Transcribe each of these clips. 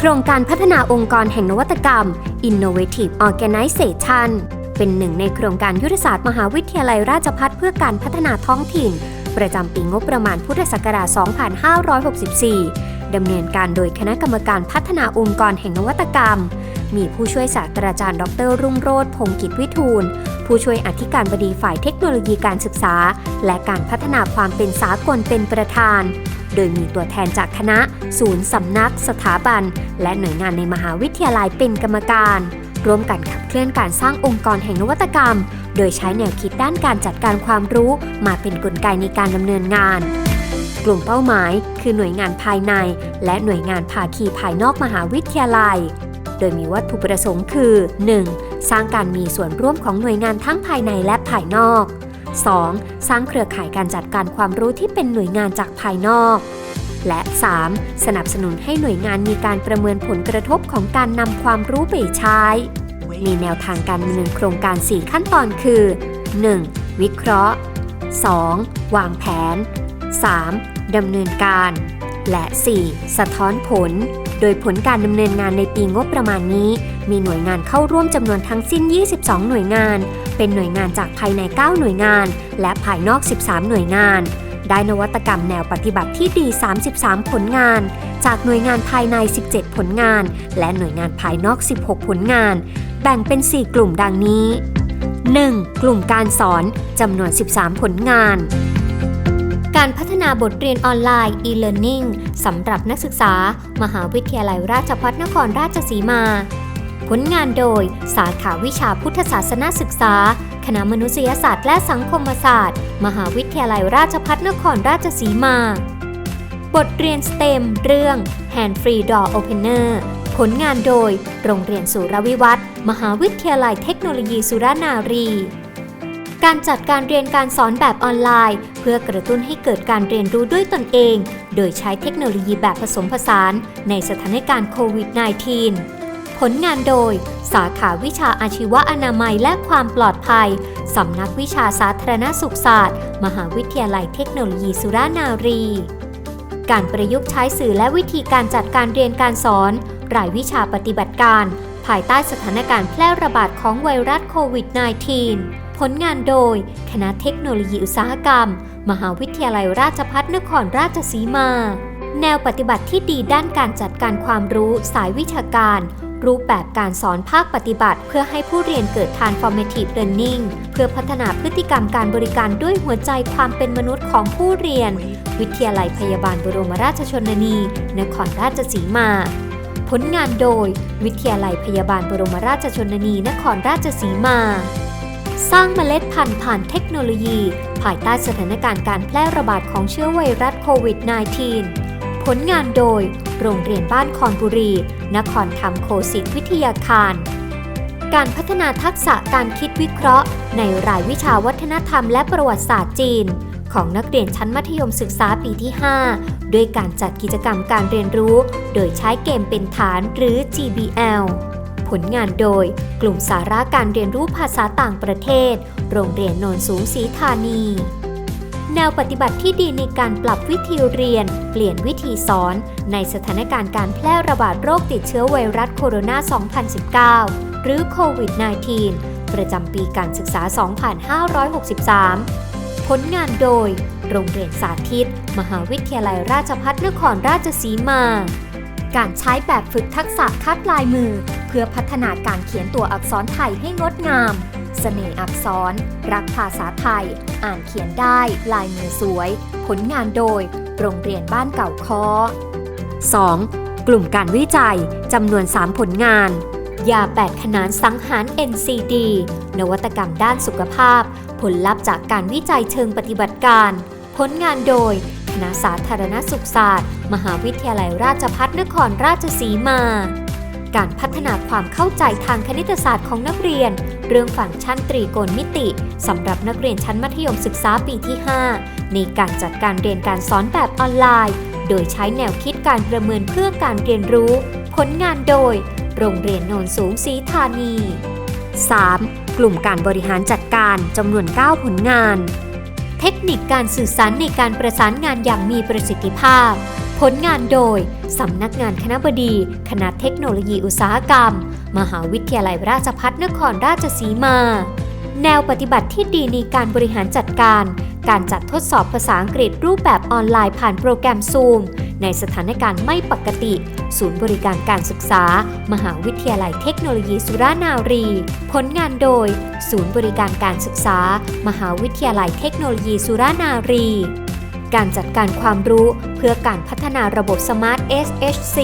โครงการพัฒนาองค์กรแห่งนวัตกรรม Innovative Organization เป็นหนึ่งในโครงการยุทธศาสตร์มหาวิทยาลัยราชภัฏเพื่อการพัฒนาท้องถิ่น ประจำปีงบประมาณพุทธศักราช 2564 ดำเนินการโดยคณะกรรมการพัฒนาองค์กรแห่งนวัตกรรม มีผู้ช่วยศาสตราจารย์ ดร รุ่งโรจน์พงศ์กิจวิทูล ผู้ช่วยอธิการบดีฝ่ายเทคโนโลยีการศึกษา และการพัฒนาความเป็นสากลเป็นประธาน โดยมีตัวแทนจากคณะ ศูนย์สำนัก สถาบัน และหน่วยงานในมหาวิทยาลัยเป็นกรรมการ ร่วมกันขับเคลื่อนการสร้างองค์กรแห่งนวัตกรรม โดยใช้แนวคิดด้านการจัดการความรู้มาเป็นกลไกในการดำเนินงาน กลุ่มเป้าหมายคือหน่วยงานภายใน และหน่วยงานภาคีภายนอกมหาวิทยาลัย โดยมีวัตถุประสงค์คือ 1. สร้างการมีส่วนร่วมของหน่วยงานทั้งภายในและภายนอก 2. สร้างเครือข่ายการจัดการความรู้ที่เป็นหน่วยงานจากภายนอก และ 3. สนับสนุนให้หน่วยงานมีการประเมินผลกระทบของการนำความรู้ไปใช้ มีแนวทางการดำเนินโครงการ 4 ขั้นตอนคือ 1. วิเคราะห์ 2. วางแผน 3. ดำเนินการ และ 4. สะท้อนผล โดยผลการดำเนินงานในปีงบประมาณนี้ มีหน่วยงานเข้าร่วมจำนวนทั้งสิ้น 22 หน่วยงาน เป็นหน่วยงานจากภายใน 9 หน่วยงาน และภายนอก 13 หน่วยงาน ได้นวัตกรรมแนวปฏิบัติที่ดี 33 ผลงาน จากหน่วยงานภายใน 17 ผลงาน และหน่วยงานภายนอก 16 ผลงาน แบ่งเป็น 4 กลุ่มดังนี้ 1. กลุ่มการสอนจำนวน 13 ผลงาน การพัฒนาบทเรียนออนไลน์ e-learning สำหรับนักศึกษา มหาวิทยาลัยราชภัฏนครราชสีมา ผลงานโดย สาขาวิชาพุทธศาสนศึกษา คณะมนุษยศาสตร์และสังคมศาสตร์ มหาวิทยาลัยราชภัฏนครราชสีมา บทเรียน STEM เรื่อง Hand Free Door Opener ผลงานโดย โรงเรียนสุรวิวัฒน์มหาวิทยาลัยเทคโนโลยีสุรนารี การจัดการเรียนการสอนแบบออนไลน์ เพื่อกระตุ้นให้เกิดการเรียนรู้ด้วยตนเอง โดยใช้เทคโนโลยีแบบผสมผสานในสถานการณ์โควิด -19 ผลงานโดย สาขาวิชาอาชีวอนามัยและความปลอดภัย สำนักวิชาสาธารณสุขศาสตร์ มหาวิทยาลัยเทคโนโลยีสุรานารี การประยุกต์ใช้สื่อและวิธีการจัดการเรียนการสอน รายวิชาปฏิบัติการ ภายใต้สถานการณ์แพร่ระบาดของไวรัสโควิด -19 ผลงานโดย คณะเทคโนโลยีอุตสาหกรรม มหาวิทยาลัยราชภัฏนครราชสีมา แนวปฏิบัติที่ดีด้านการจัดการความรู้สายวิชาการ รูปแบบการสอนภาคปฏิบัติ เพื่อให้ผู้เรียนเกิด transformative learning เพื่อพัฒนาพฤติกรรมการบริการด้วยหัวใจความเป็นมนุษย์ของผู้เรียน วิทยาลัยพยาบาลบรมราชชนนี นครราชสีมา ผลงานโดย วิทยาลัยพยาบาลบรมราชชนนี นครราชสีมา สร้างเมล็ดพันธุ์ผ่านเทคโนโลยี ภายใต้สถานการณ์การแพร่ระบาดของเชื้อไวรัสโควิด -19 ผลงานโดย โรงเรียนบ้านคอนบุรี นครธรรมโคสิทธวิทยาคาร การพัฒนาทักษะการคิดวิเคราะห์ ในรายวิชาวัฒนธรรมและประวัติศาสตร์จีน ของนักเรียนชั้นมัธยมศึกษาปีที่ 5 ด้วยการจัดกิจกรรมการเรียนรู้ โดยใช้เกมเป็นฐานหรือ GBL ผลงานโดย กลุ่มสาระการเรียนรู้ภาษาต่างประเทศ โรงเรียนโนนสูงศรีธานี แนวปฏิบัติที่ดีในการปรับวิธีเรียน เปลี่ยนวิธีสอน ในสถานการณ์การแพร่ระบาดโรคติดเชื้อไวรัสโคโรนา 2019 หรือโควิด -19 ประจำปีการศึกษา 2563 ผลงานโดย โรงเรียนสาธิต มหาวิทยาลัยราชภัฏนครราชสีมา การใช้แบบฝึกทักษะคัดลายมือ เพื่อพัฒนาการเขียนตัวอักษรไทยให้งดงาม สน่ห์อักษร รักภาษาไทย อ่านเขียนได้ ลายมือสวย ผลงานโดย โรงเรียนบ้านเก่าคอ 2. กลุ่มการวิจัยจำนวน 3 ผลงาน ยา 8 ขนานสังหาร NCD นวัตกรรมด้านสุขภาพ ผลลัพธ์จากการวิจัยเชิงปฏิบัติการ ผลงานโดย คณะสาธารณสุขศาสตร์ มหาวิทยาลัยราชภัฏนครราชสีมาการพัฒนาความเข้าใจทางคณิตศาสตร์ของนักเรียน เรื่องฟังก์ชันตรีโกณมิติสำหรับนักเรียนชั้นมัธยมศึกษาปีที่ 5 ในการจัดการเรียนการสอนแบบออนไลน์ โดยใช้แนวคิดการประเมินเพื่อการเรียนรู้ ผลงานโดย โรงเรียนโนนสูงศรีธานี 3. กลุ่มการบริหารจัดการจำนวน 9 ผลงาน เทคนิคการสื่อสารในการประสานงานอย่างมีประสิทธิภาพผผลงานโดย สำนักงานคณะบดี คณะเทคโนโลยีอุตสาหกรรม มหาวิทยาลัยราชภัฏนครราชสีมา แนวปฏิบัติที่ดีในการบริหารจัดการ การจัดทดสอบภาษาอังกฤษรูปแบบออนไลน์ผ่านโปรแกรม Zoom ในสถานการณ์ไม่ปกติ ศูนย์บริการการศึกษา มหาวิทยาลัยเทคโนโลยีสุรานารี ผลงานโดย ศูนย์บริการการศึกษา มหาวิทยาลัยเทคโนโลยีสุรานารี การจัดการความรู้เพื่อการพัฒนาระบบสมาร์ท SHC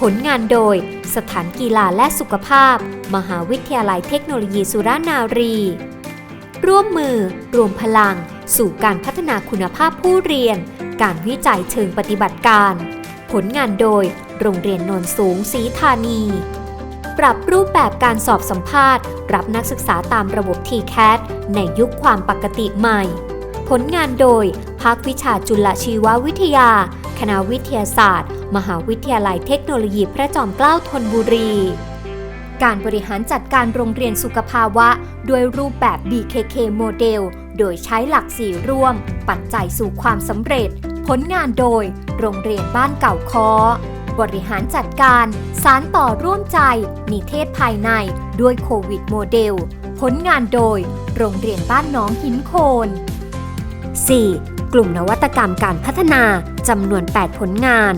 ผลงานโดย สถานกีฬาและสุขภาพ มหาวิทยาลัยเทคโนโลยีสุรานารี ร่วมมือ รวมพลัง สู่การพัฒนาคุณภาพผู้เรียน การวิจัยเชิงปฏิบัติการ ผลงานโดย โรงเรียนนนสูงศรีธานี ปรับรูปแบบการสอบสัมภาษณ์ รับนักศึกษาตามระบบ TCAT ในยุคความปกติใหม่ ผลงานโดย ภาควิชาจุลชีววิทยา คณะวิทยาศาสตร์ มหาวิทยาลัยเทคโนโลยีพระจอมเกล้าธนบุรี การบริหารจัดการโรงเรียนสุขภาวะ ด้วยรูปแบบ BKK โมเดล โดยใช้หลักสี่ร่วม ปัจจัยสู่ความสำเร็จ ผลงานโดย โรงเรียนบ้านเก่าคอบริหารจัดการสารต่อร่วมใจ นิเทศภายในด้วยโควิดโมเดล ผลงานโดย โรงเรียนบ้านน้องหินโคน 4. กลุ่มนวัตกรรมการพัฒนาจำนวน 8 ผลงาน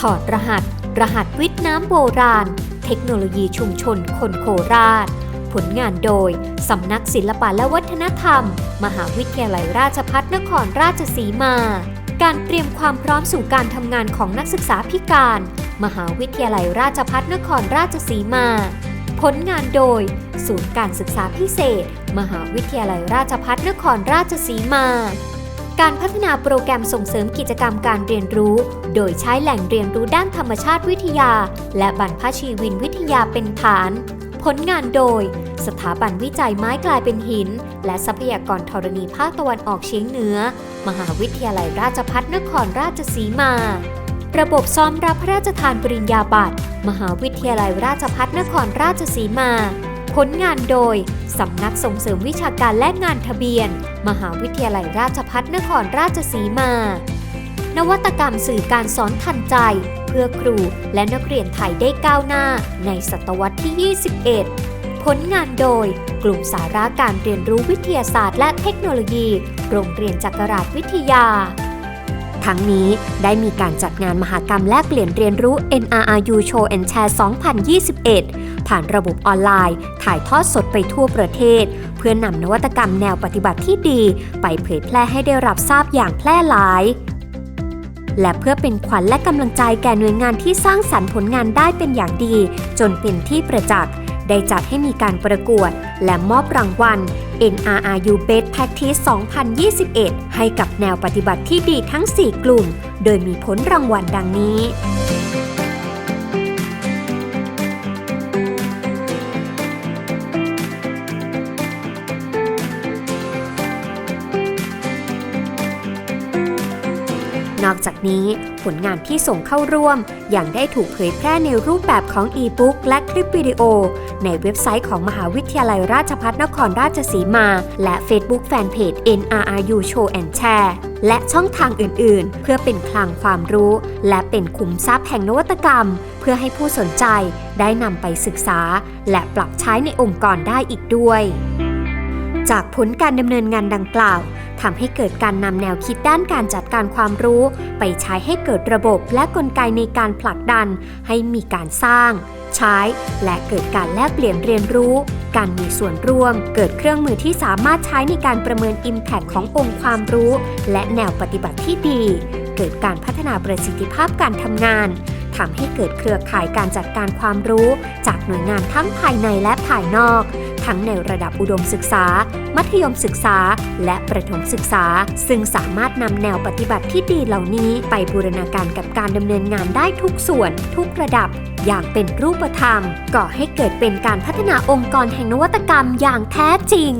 ถอดรหัส รหัสวิทย์น้ำโบราณ เทคโนโลยีชุมชนคนโคราช ผลงานโดย สำนักศิลปะและวัฒนธรรม มหาวิทยาลัยราชภัฏนครราชสีมา การเตรียมความพร้อมสู่การทำงานของนักศึกษาพิการ มหาวิทยาลัยราชภัฏนครราชสีมา ผลงานโดย ศูนย์การศึกษาพิเศษ มหาวิทยาลัยราชภัฏนครราชสีมา การพัฒนาโปรแกรมส่งเสริมกิจกรรมการเรียนรู้ โดยใช้แหล่งเรียนรู้ด้านธรรมชาติวิทยา และบรรพชีวินวิทยาเป็นฐาน ผลงานโดย สถาบันวิจัยไม้กลายเป็นหิน และทรัพยากรธรณีภาคตะวันออกเฉียงเหนือ มหาวิทยาลัยราชภัฏนครราชสีมา ระบบซ้อมรับพระราชทานปริญญาบัตร มหาวิทยาลัยราชภัฏนครราชสีมา ผลงานโดย สำนักส่งเสริมวิชาการและงานทะเบียน มหาวิทยาลัยราชภัฏนครราชสีมา นวัตกรรมสื่อการสอนทันใจ เพื่อครูและนักเรียนไทยได้ก้าวหน้า ในศตวรรษที่ 21 ผลงานโดย กลุ่มสาระการเรียนรู้วิทยาศาสตร์และเทคโนโลยี โรงเรียนจักรราชวิทยา ทั้งนี้ได้มีการจัดงานมหากรรมแลกเปลี่ยนเรียนรู้ NRRU Show and Share 2021 ผ่านระบบออนไลน์ ถ่ายทอดสดไปทั่วประเทศ เพื่อนำนวัตกรรมแนวปฏิบัติที่ดี ไปเผยแพร่ให้ได้รับทราบอย่างแพร่หลายและเพื่อเป็นขวัญและกำลังใจแก่หน่วยงานที่สร้างสรรค์ผลงานได้เป็นอย่างดี จนเป็นที่ประจักษ์ ได้จัดให้มีการประกวด และมอบรางวัล NRRU Best Practice 2021 ให้กับแนวปฏิบัติที่ดีทั้ง 4 กลุ่ม โดยมีผลรางวัลดังนี้ นอกจากนี้ผลงานที่ส่งเข้าร่วมยังได้ถูกเผยแพร่ในรูปแบบของอีบุ๊กและคลิปวิดีโอ ในเว็บไซต์ของมหาวิทยาลัยราชภัฏนครราชสีมา และ Facebook Fanpage NRRU Show and Share และช่องทางอื่นๆ เพื่อเป็นคลังความรู้ และเป็นขุมทรัพย์แห่งนวัตกรรม เพื่อให้ผู้สนใจได้นำไปศึกษา และปรับใช้ในองค์กรได้อีกด้วย จากผลการดำเนินงานดังกล่าวทำให้เกิดการนำแนวคิดด้านการจัดการความรู้ ไปใช้ให้เกิดระบบและกลไกในการผลักดัน ให้มีการสร้าง ใช้ และเกิดการแลกเปลี่ยนเรียนรู้ การมีส่วนร่วม เกิดเครื่องมือที่สามารถใช้ในการประเมิน Impact ขององค์ความรู้ และแนวปฏิบัติที่ดี เกิดการพัฒนาประสิทธิภาพการทำงานทำให้เกิดเครือข่ายการจัดการความรู้ จากหน่วยงานทั้งภายในและภายนอก ทั้งในระดับอุดมศึกษา มัธยมศึกษา และประถมศึกษา ซึ่งสามารถนำแนวปฏิบัติที่ดีเหล่านี้ ไปบูรณาการกับการดำเนินงานได้ทุกส่วน ทุกระดับ อย่างเป็นรูปธรรม ก่อให้เกิดเป็นการพัฒนาองค์กรแห่งนวัตกรรมอย่างแท้จริง